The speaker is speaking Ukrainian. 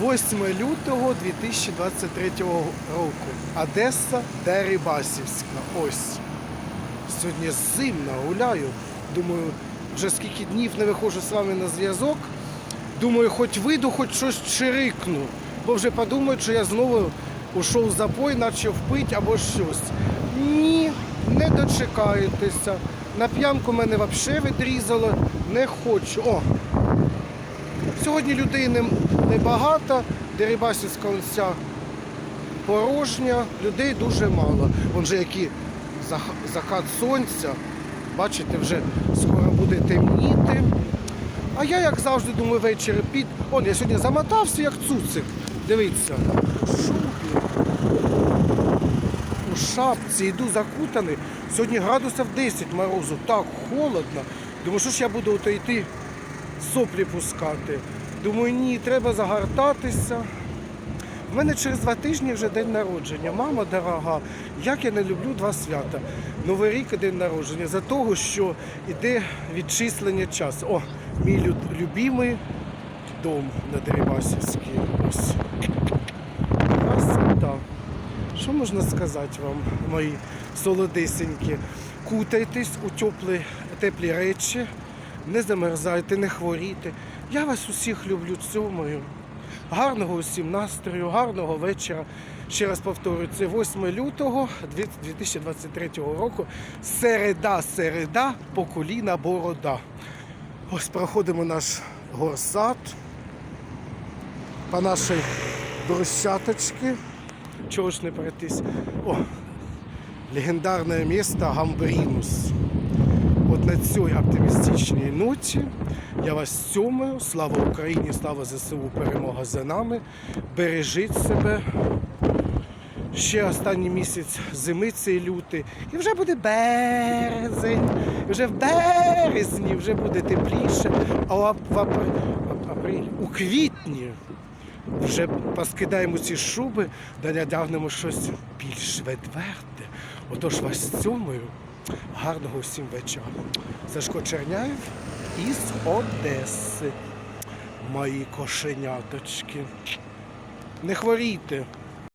8 лютого 2023 року. Одеса Дерибасівська. Ось. Сьогодні зимно гуляю. Думаю, вже скільки днів не виходжу з вами на зв'язок. Думаю, хоч вийду, хоч щось чирикну. Бо вже подумають, що я знову ушов запой, наче впить або щось. Ні, не дочекаєтеся. На п'янку мене взагалі відрізало. Не хочу. О, Сьогодні людей не- небагато, Дерибасівська ось порожня, людей дуже мало. Вон же який закат сонця. Бачите, вже скоро буде темніти. А я, як завжди, думаю, ввечері під. Он, я сьогодні замотався, як цуцик. Дивіться. У шубі. У шапці йду закутаний. Сьогодні градусів 10 морозу. Так холодно. Думаю, що ж я буду ото йти соплі пускати. Думаю, ні, треба загортатися. У мене через два тижні вже день народження. Мама дорога, як я не люблю два свята. Новий рік і день народження. За того, що йде відчислення часу. О, мій лю- любимий дом на Дерибасівській. Ось. Красота. Що можна сказати вам, мої солодесенькі? Кутайтесь у теплі, теплі речі, не замерзайте, не хворійте. Я вас усіх люблю, цьомою. Гарного усім настрою, гарного вечора. Ще раз повторюю, це 8 лютого 2023 року. Середа, середа, по коліна борода. Ось проходимо наш горсад по нашій брусчаточці. Чого ж не пройтись? О, легендарне місто Гамбрінус. От на цій оптимістичній ноті я вас цьомаю. Слава Україні, слава ЗСУ, перемога за нами. Бережіть себе. Ще останній місяць зими цей лютий. І вже буде березень. І вже в березні вже буде тепліше. А в, в у квітні вже поскидаємо ці шуби да надягнемо щось більш ведверте. Отож вас цьомою. Гарного всім вечора. Сашко Черняєв із Одеси. Мої кошеняточки. Не хворійте.